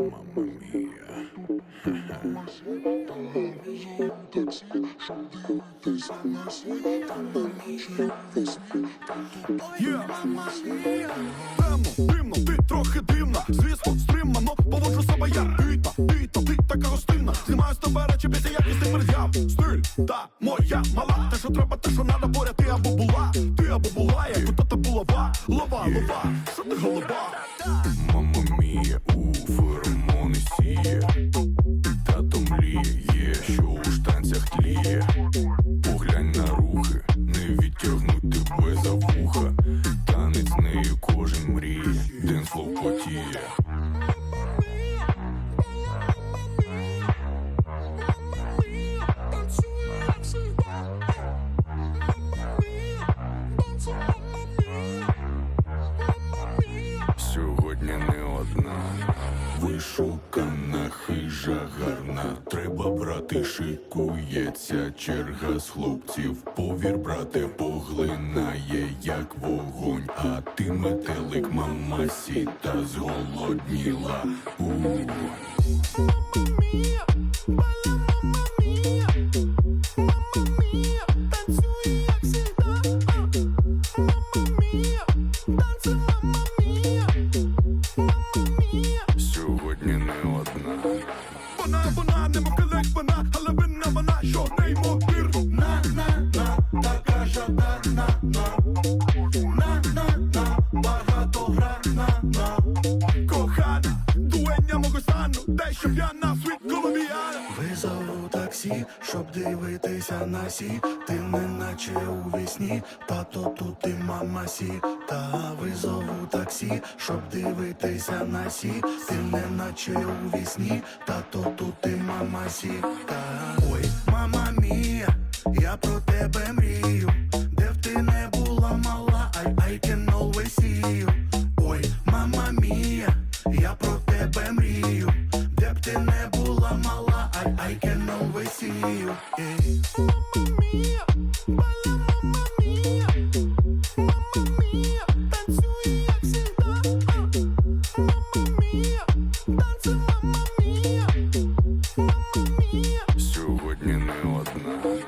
Є Темно, димно, ти трохи дивна Звісно, стримано, поводжу себе я Бітна, бітна, ти така гостинна Знімаю з тебе речі, після якісних пред'яв Стиль, та моя мала Те, що треба, те, що надо, поряд ти або була Ти або була, як у тата булава Лова, лова, що ти голова сіє, тато мліє, що у штанцях тліє. Поглянь на рухи, не відтягнуть тебе за вуха. Танець нею кожен мріє, денслов потіє. Сьогодні не одна вишукана хижа гарна. Треба брати, шикується черга з хлопців. Повір, брате, поглинає, як вогонь. А ти метелик, мама сіта зголодніла. У сьогодні Вона, вона, не мокрилик вона Але винна вона, що неймовірна На, на, така жадана На, на, на, на, багатогранна На, кохана, дуеня мого стану Дай, я на світ коломіяна таксі, щоб дивитися на сі, ти не наче у вісні, тато тут і мама сі. Та визову таксі, щоб дивитися на сі, ти не наче у вісні, тато тут і мама сі. Та ой, мама мія, я про тебе мрію, де б ти не була мала, I, I can always see you. Ой, мама мія, я про тебе мрію, де б ти не була мала, I, I can always see you. Ей. Сьогодні не одна.